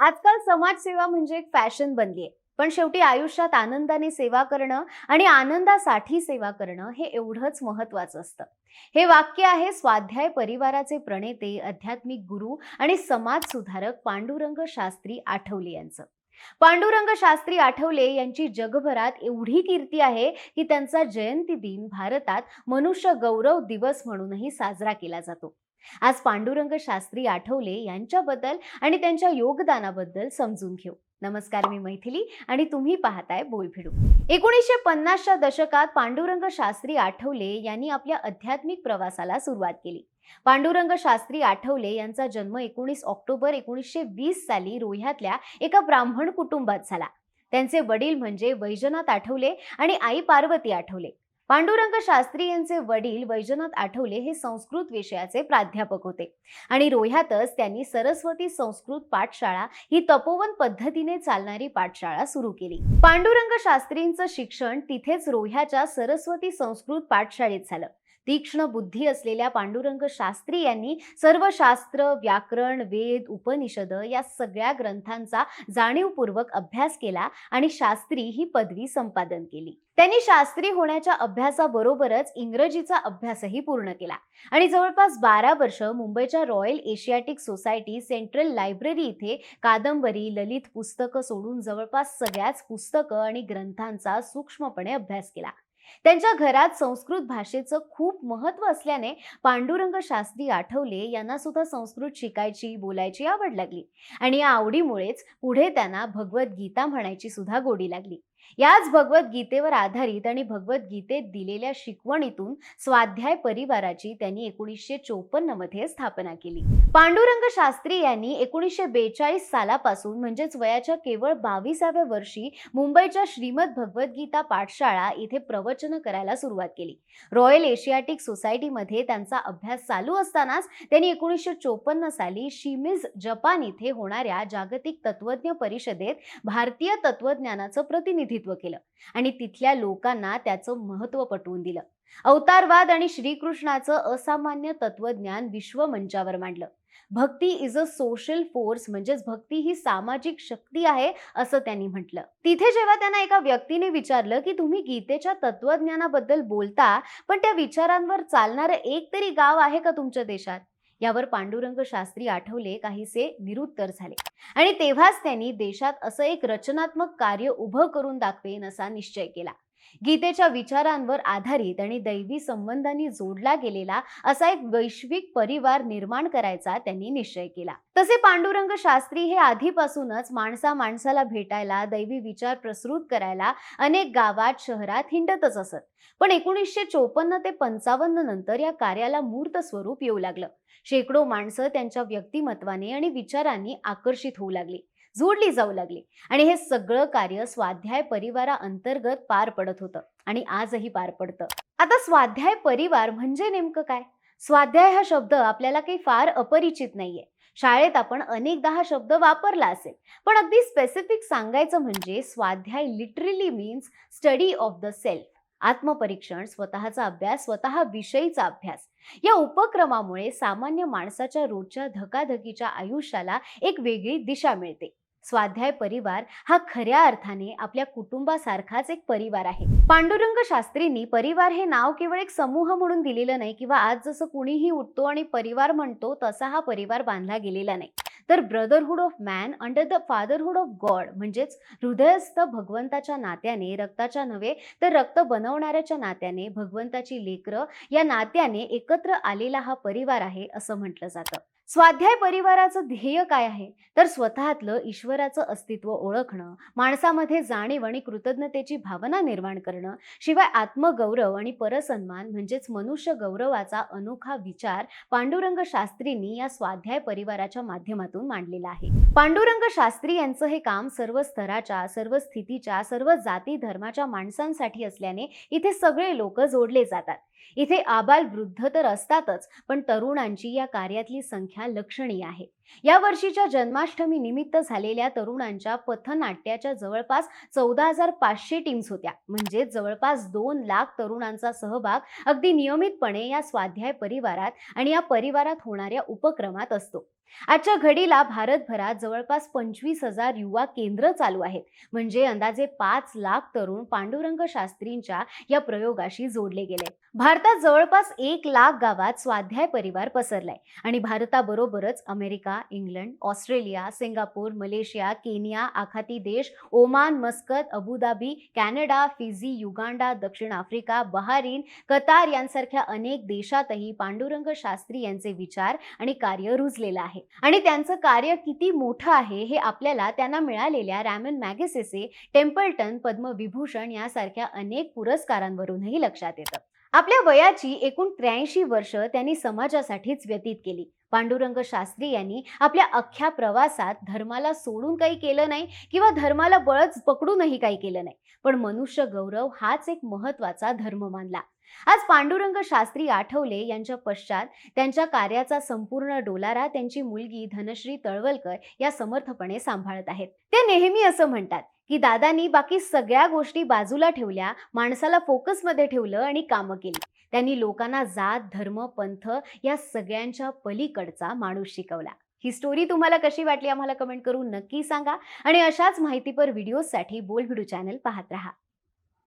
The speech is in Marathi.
आजकाल समाजसेवा म्हणजे एक फॅशन बनली आहे. पण शेवटी आयुष्यात आनंदाने सेवा करणं आणि आनंदासाठी सेवा करणं हे एवढंच महत्वाचं असतं. हे वाक्य आहे स्वाध्याय परिवाराचे प्रणेते आध्यात्मिक गुरु आणि समाज सुधारक पांडुरंग शास्त्री आठवले यांचं. पांडुरंग शास्त्री आठवले यांची जगभरात एवढी कीर्ती आहे की त्यांचा जयंती दिन भारतात मनुष्य गौरव दिवस म्हणूनही साजरा केला जातो. आज पांडुरंग शास्त्री आठवले यांच्याबद्दल आणि त्यांच्या योगदानाबद्दल समजून घेऊ. नमस्कार मी मैथिली आणि तुम्ही पाहताय बोलभिडू. एकोणीसशे पन्नासच्या दशकात पांडुरंग शास्त्री आठवले यांनी आपल्या आध्यात्मिक प्रवासाला सुरुवात केली. पांडुरंग शास्त्री आठवले यांचा जन्म एकोणीस ऑक्टोबर एकोणीसशे वीस साली रोह्यातल्या एका ब्राह्मण कुटुंबात झाला. त्यांचे वडील म्हणजे वैजनाथ आठवले आणि आई पार्वती आठवले. पांडुरंग शास्त्री यांचे वडील वैजनाथ आठवले हे संस्कृत विषयाचे प्राध्यापक होते. आणि रोह्यातच त्यांनी सरस्वती संस्कृत पाठशाळा ही तपोवन पद्धतीने चालणारी पाठशाळा सुरू केली. पांडुरंग शास्त्रींचं शिक्षण तिथेच रोह्याच्या सरस्वती संस्कृत पाठशाळेत झालं. तीक्ष्ण बुद्धी असलेल्या पांडुरंग शास्त्री यांनी सर्व शास्त्र व्याकरण वेद उपनिषद या सगळ्या ग्रंथांचा जाणीवपूर्वक अभ्यास केला आणि शास्त्री ही पदवी संपादन केली. त्यांनी शास्त्री होण्याच्या अभ्यासाबरोबरच इंग्रजीचा अभ्यासही पूर्ण केला. आणि जवळपास बारा वर्ष मुंबईच्या royal asiatic society central library इथे कादंबरी ललित पुस्तकं सोडून जवळपास सगळ्याच पुस्तकं आणि ग्रंथांचा सूक्ष्मपणे अभ्यास केला. त्यांच्या घरात संस्कृत भाषेचं खूप महत्त्व असल्याने पांडुरंग शास्त्री आठवले यांना सुद्धा संस्कृत शिकायची बोलायची आवड लागली. आणि या आवडीमुळेच पुढे त्यांना भगवद्गीता म्हणायची सुद्धा गोडी लागली. याच भगवद्गीतेवर आधारित आणि भगवद्गीतेत दिलेल्या शिकवणीतून स्वाध्याय परिवाराची त्यांनी एकोणीसशे चोपन्नमध्ये स्थापना केली. पांडुरंग शास्त्री यांनी एकोणीसशे बेचाळीस सालापासून म्हणजेच वयाच्या केवळ बावीसाव्या वर्षी मुंबईच्या श्रीमद भगवद्गीता पाठशाळा इथे प्रवचन करायला सुरुवात केली. रॉयल एशियाटिक सोसायटीमध्ये त्यांचा अभ्यास चालू असतानाच त्यांनी एकोणीसशे चोपन्न साली शिमिज जपान इथे होणाऱ्या जागतिक तत्वज्ञ परिषदेत भारतीय तत्वज्ञानाचं प्रतिनिधित्व केलं आणि तिथल्या लोकांना त्याचं महत्त्व पटवून दिलं. अवतारवाद आणि श्रीकृष्णाचं असामान्य तत्वज्ञान विश्व मंचावर मांडलं. Bhakti is a social force म्हणजेच भक्ती ही सामाजिक शक्ती आहे असं त्यांनी म्हटलं. तिथे जेव्हा त्यांना एका व्यक्तीने विचारलं की तुम्ही गीतेच्या तत्वज्ञानाबद्दल बोलता पण त्या विचारांवर चालणारं एक तरी गाव आहे का तुमच्या देशात? यावर पांडुरंग शास्त्री आठवले काहीसे निरुत्तर झाले. आणि तेव्हाच त्यांनी देशात असं एक रचनात्मक कार्य उभं करून दाखवेन असा निश्चय केला. गीतेच्या विचारांवर आधारित आणि दैवी संबंधांनी जोडला गेलेला असा एक वैश्विक परिवार निर्माण करायचा त्यांनी निश्चय केला. तसे पांडुरंग शास्त्री हे आधीपासूनच माणसा माणसाला भेटायला दैवी विचार प्रसृत करायला अनेक गावात शहरात हिंडतच असत. पण एकोणीसशे चोपन्न ते पंचावन्न नंतर या कार्याला मूर्त स्वरूप येऊ लागलं. शेकडो माणसं त्यांच्या व्यक्तिमत्वाने आणि विचारांनी आकर्षित होऊ लागली. जोडली जाऊ लागली. आणि हे सगळं कार्य स्वाध्याय परिवारा अंतर्गत पार पडत होतं आणि आजही पार पडतं. आता स्वाध्याय परिवार म्हणजे नेमकं काय? स्वाध्याय हा शब्द आपल्याला काही फार अपरिचित नाहीये. शाळेत आपण अनेकदा हा शब्द वापरला असेल. पण अगदी स्पेसिफिक सांगायचं म्हणजे Swadhyay literally means study of the self आत्मपरीक्षण स्वतःचा अभ्यास स्वतः विषयीचा अभ्यास. या उपक्रमामुळे सामान्य माणसाच्या रोजच्या धकाधकीच्या आयुष्याला एक वेगळी दिशा मिळते. स्वाध्याय परिवार हा खऱ्या अर्थाने आपल्या कुटुंबासारखाच एक परिवार आहे. पांडुरंग शास्त्रींनी परिवार हे नाव केवळ एक समूह म्हणून दिलेलं नाही किंवा आज जसं कुणीही उठतो आणि परिवार म्हणतो तसा हा परिवार बांधला गेलेला नाही. तर brotherhood of man under the fatherhood of God म्हणजेच हृदयस्थ भगवंताच्या नात्याने रक्ताच्या नव्हे तर रक्त बनवणाऱ्याच्या नात्याने भगवंताची लेकरं या नात्याने एकत्र आलेला हा परिवार आहे असं म्हटलं जातं. स्वाध्याय परिवाराचं ध्येय काय आहे? तर स्वतःतलं ईश्वराचं अस्तित्व ओळखणं माणसामध्ये जाणीव आणि कृतज्ञतेची भावना निर्माण करणं शिवाय आत्मगौरव आणि परसन्मान म्हणजेच मनुष्य गौरवाचा अनोखा विचार पांडुरंग शास्त्रींनी या स्वाध्याय परिवाराच्या माध्यमातून मांडलेला आहे. पांडुरंग शास्त्री यांचं हे काम सर्व स्तराच्या सर्व स्थितीच्या सर्व जाती धर्माच्या माणसांसाठी असल्याने इथे सगळे लोक जोडले जातात. इथे आबाल वृद्ध तर असतातच पण तरुणांची या कार्यातली संख्या लक्षणीय आहे. या वर्षीच्या जन्माष्टमी निमित्त झालेल्या तरुणांच्या पथनाट्याच्या जवळपास चौदा हजार पाचशे टीम्स होत्या. म्हणजे जवळपास दोन लाख तरुणांचा सहभाग अगदी नियमितपणे या स्वाध्याय परिवारात आणि या परिवारात होणाऱ्या उपक्रमात असतो. आजच्या घडीला भारतभरात जवळपास पंचवीस हजार युवा केंद्र चालू आहेत. म्हणजे अंदाजे पाच लाख तरुण पांडुरंग शास्त्रींच्या या प्रयोगाशी जोडले गेले. भारतात जवळपास एक लाख गावात स्वाध्याय परिवार पसरलाय. आणि भारताबरोबरच America England Australia Singapore Malaysia Kenya आखाती देश Oman Muscat Abu Dhabi Canada Fiji Uganda दक्षिण आफ्रिका बहारीन कतार यांसारख्या अनेक देशातही पांडुरंग शास्त्री यांचे विचार आणि कार्य रुजलेलं आहे. आणि त्यांचं कार्य किती मोठं आहे हे आपल्याला त्यांना मिळालेल्या रॅमन मॅगेसेसे टेम्पल्टन पद्मविभूषण यासारख्या अनेक पुरस्कारांवरूनही लक्षात येतं. आपल्या वयाची एकूण त्र्याऐंशी वर्ष त्यांनी समाजासाठीच व्यतीत केली. पांडुरंग शास्त्री यांनी आपल्या अख्ख्या प्रवासात धर्माला सोडून काही केलं नाही किंवा धर्माला बळच पकडूनही काही केलं नाही. पण मनुष्य गौरव हाच एक महत्त्वाचा धर्म मानला. आज पांडुरंग शास्त्री आठवले यांच्या पश्चात त्यांच्या कार्याचा संपूर्ण डोलारा त्यांची मुलगी धनश्री तळवलकर या समर्थपणे सांभाळत आहेत. ते नेहमी असं म्हणतात की दादांनी बाकी सगळ्या गोष्टी बाजूला ठेवल्या माणसाला फोकसमध्ये ठेवलं आणि कामं केली. त्यांनी लोकांना जात धर्म पंथ या सगळ्यांच्या पलीकडचा माणूस शिकवला. ही स्टोरी तुम्हाला कशी वाटली? आम्हाला कमेंट करून नक्की सांगा आणि अशाच माहितीपर व्हिडिओसाठी बोल व्हिडिओ चॅनल पाहत राहा.